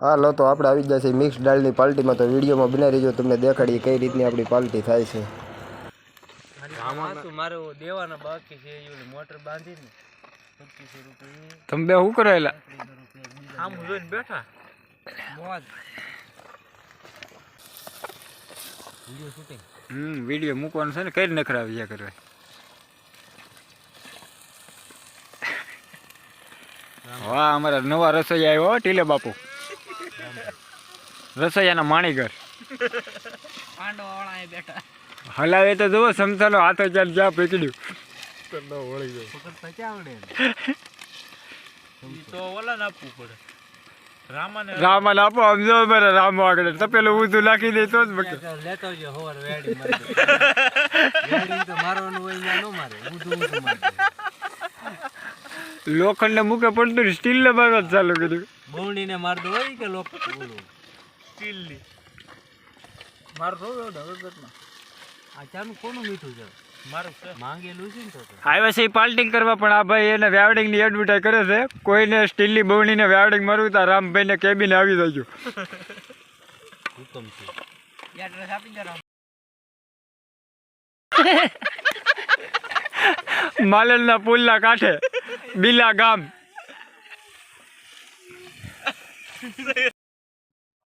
હા લો તો આપણે આવી ગયા છીએ મિક્સ દાળની પાલટીમાં તો વિડીયોમાં બનાવી રહીજો તમને દેખાડીએ કઈ રીતની આપણી પાલટી થાય છે. હાસુ દેવાના બાકી છે મોટર બાંધીને તમે બે શું કરો આમ જોઈને બેઠા. મોજ. વીડિયો શૂટિંગ હમ વીડિયો મૂકવાનો છે ને કઈ નખરા વિયા કરવા વાહ અમારા નવા રસોઈ આવ્યો હો, ટીલે બાપુ. રસોઈયાના માણીગર. હલાવે તો જુઓ સમસાનો હાથો ચાલ જ્યાં પકડ્યું પકડતા ક્યાં આવડે ઈ તો ઓલા ને આપવું પડે. રામાને રામા આપો આમ જો રામો આગળ. તપેલું ઊંધું નાખી દે તો જ બકે લેતો આવજો હોવાર વેડી મારી મારવાનું હોય ન મારે. ઊંધું ઊંધું મારે લોખંડને મૂકે પડતું ને સ્ટીલને મારવા ચાલુ કર્યું. બહુણીને મારતો હોય કે લોખંડ સ્ટીલની મારતો હોય આ ચાનું કોનું મીઠું છે? મારું છે. માંગેલું છે ને તો તો. આવ્યા છે પાલ્ટિંગ કરવા પણ આ ભાઈ એને વેવડિંગની એડવર્ટાઈઝ કરે છે. કોઈને સ્ટીલની બહુણીને વેવડિંગ મારવું તો રામભાઈને કેબિન આવી જજો. હુકમ છે. એડ્રેસ આપી દે માલેલના પુલના કાંઠે. બિલા ગામ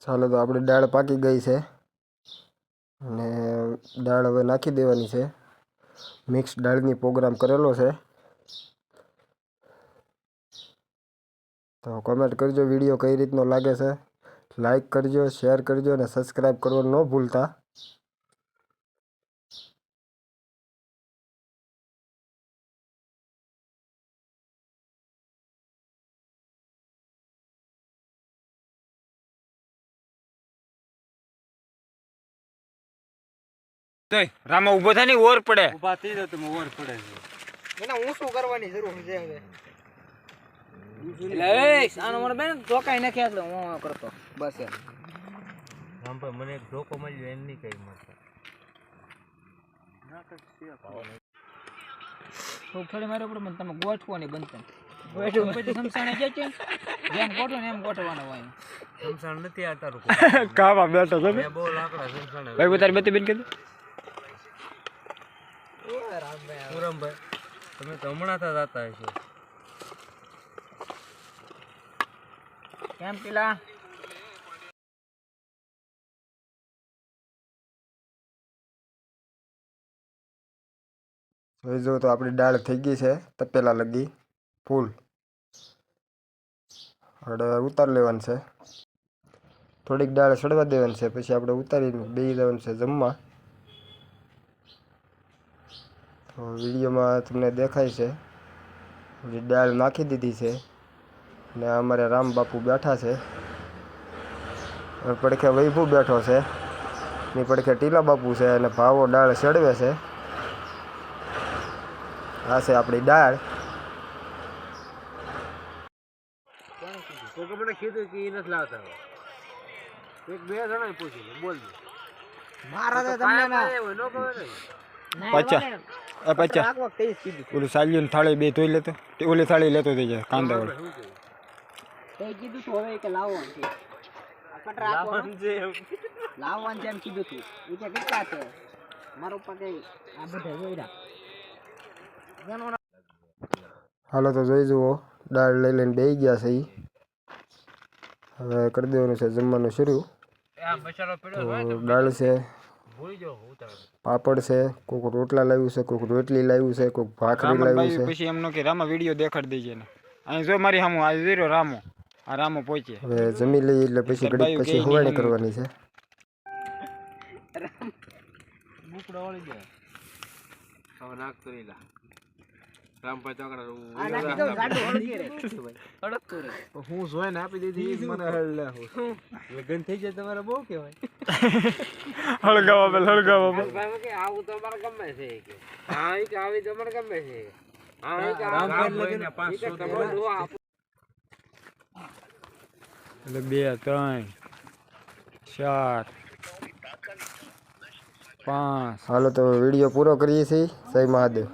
ચાલો તો આપણી દાળ પાકી ગઈ છે. અને દાળ હવે નાખી દેવાની છે. મિક્સ દાળની પ્રોગ્રામ કરેલો છે. તો કોમેન્ટ કરજો વીડિયો કઈ રીતનો લાગે છે. લાઈક કરજો શેર કરજો અને સબસ્ક્રાઈબ કરવાનું ન ભૂલતા. તોય રામા ઊભો થાય ને ઓર પડે. ઊભા થઈ જાવ તમે ઓર પડે છે. એને ઊંચું કરવાની જરૂર છે હવે? એટલે એ આનો મને બેન ધોકાઈ નાખ્યા એટલે હું કરતો. બસ એમ. રામભાઈ મને એક ધોકો મળ્યો નહીં કઈ મળતો. થોડી મારે ઉપર મને તમે ગોઠવાની બનતા પછી સમસાણે જે છે જેમ ગોઠવો ને એમ ગોઠવવાનો હોય સંસાર નથી આ તારું કાવા બેઠો તમે બહુ લાકડા સંસાર ભાઈ તારી બધી બેન કીધું પૂરમભાઈ તમે તો હમણાં તો જતા હશો. કેમ પેલા? જો તો આપણી દાળ થઈ ગઈ છે તપેલા લગી ફૂલ. હવે ઉતાર લેવાની છે. થોડીક દાળ સડવા દેવાની છે પછી આપણે ઉતારીને બે દેવાનું છે જમવા. તો વિડીયોમાં તમને દેખાય છે. દાળ નાખી દીધી છે ને અમારે રામ બાપુ બેઠા છે. પડખે વૈભવ બેઠો છે. ની પડખે ટીલા બાપુ છે અને ભાવો દાળ ચડવે છે. આ છે આપણી દાળ. કોકે મને કીધું કે એ નથી લાવતા એક બે જણા પૂછી લે મારા તમને ના નો ખબર ને પચા એ ઓલું સાલ્યું થાળી બે ધોઈ લેતો. ઓલી થાળી લેતો થઈ જાય કાંદા વાળી. કીધું તું હવે કે લાવવાનું છે. આ કટરા આપવાનું લાવવાનું છે એમ. કીધું તું. એ કે કેટલા છે? મારો ઉપર આ બધા જોઈરા હાલો તો જોઈ જુઓ. દાળ લઈ લઈને બેસી ગયા છે ઈ. હવે કરી દેવાનું છે જમવાનું શરૂ. દાળ છે પાપડ છે કોઈક રોટલા લાવ્યું છે કોઈક રોટલી લાવ્યું છે કોઈક ભાખરી લાવ્યું છે. પછી એમનો કે રામા વીડિયો દેખાડી દેજે ને અહીં જો મારી સામું આ ઝીરો રામો આ રામો પહોંચે. હવે જમી લઈએ એટલે પછી ઘડીક પછી હોવાણી કરવાની છે. બુકડો વળી જાય હવે નાક કરી લા રામભાઈ ચોકડા આ નાખી દઉં ગાડું હળગી રે. હળગતું રે. હું જોઈને આપી દીધી મને હળલે લગન થઈ જાય તમારે બહુ કહેવાય. હળગાવા બેલ હળગાવા બેલ ભાઈ કે આવું તો અમારે ગમે છે કે. હા એ કે આવી તો અમારે ગમે છે. હા એ કે રામભાઈ લગન 500 તમારે એટલે બે ત્રણ ચાર પાંચ. હાલો તો વીડિયો પૂરો કરીએ છીએ. જય મહાદેવ.